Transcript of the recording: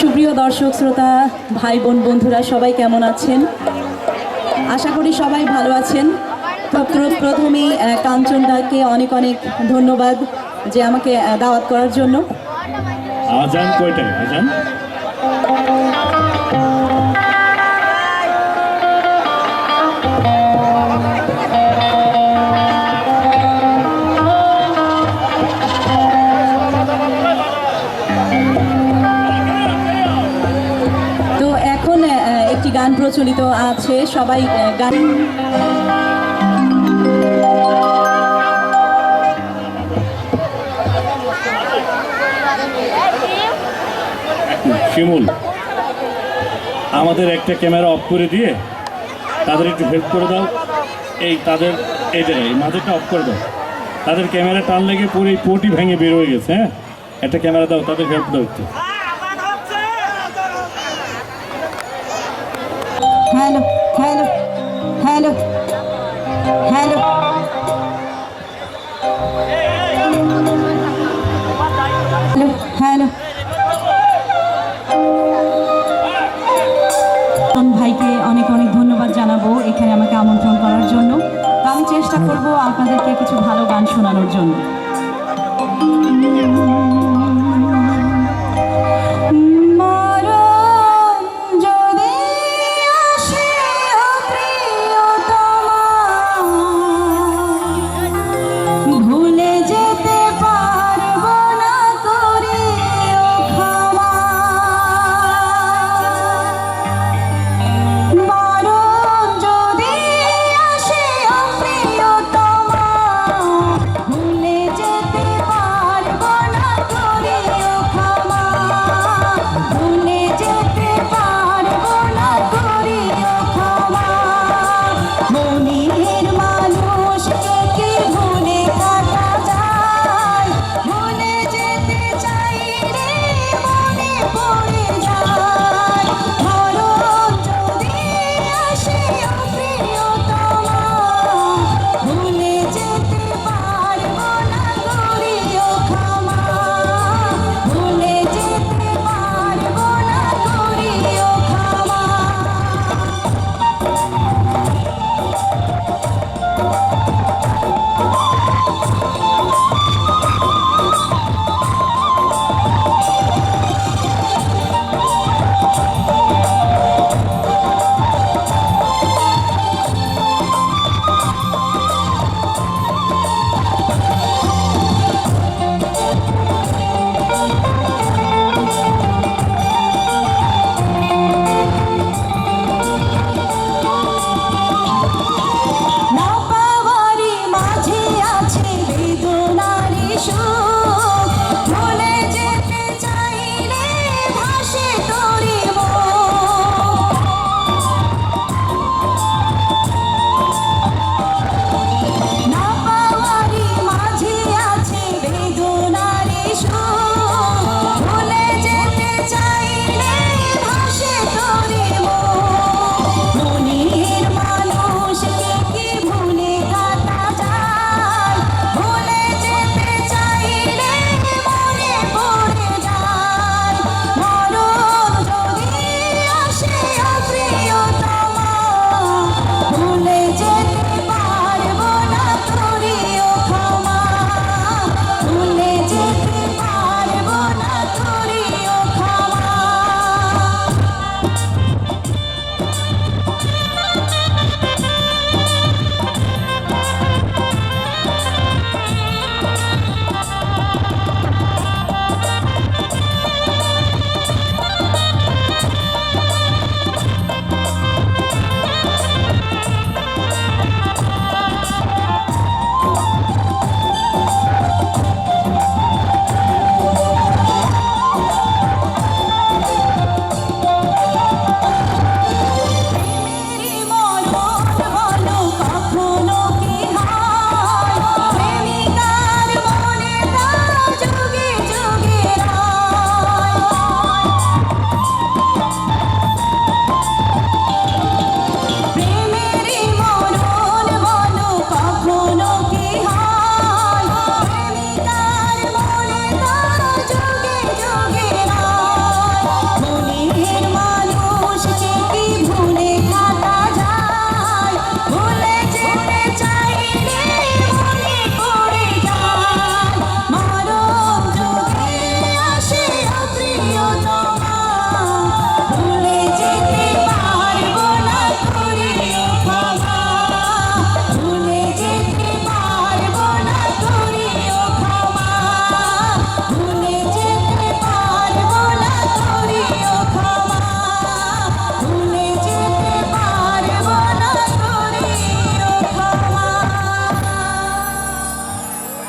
সুপ্রিয় দর্শক, শ্রোতা ভাই বোন বন্ধুরা, সবাই কেমন আছেন? আশা করি সবাই ভালো আছেন। প্রথমেই কাঞ্চন কাঞ্চনদাকে অনেক অনেক ধন্যবাদ যে আমাকে দাওয়াত করার জন্য। আজান আজান? তো এখন একটি গান প্রচলিত আছে, সবাই গান শিমুল, আমাদের একটা ক্যামেরা অফ করে দিয়ে তাদের একটু হেল্প করে দাও। এই তাদের জায়গায় এই মাঝেটা অফ করে দাও। তাদের ক্যামেরা টান লেগে পুরো এই পোটি ভেঙে বের হয়ে গেছে হ্যাঁ? একটা ক্যামেরা দাও, তাদের হেল্প দাও একটু। Hello hello hello hello hello ভাইকে অনেক অনেক ধন্যবাদ জানাব এখানে আমাকে আমন্ত্রণ করার জন্য। আমি চেষ্টা করব আপনাদেরকে কিছু ভালো গান শোনানোর জন্য।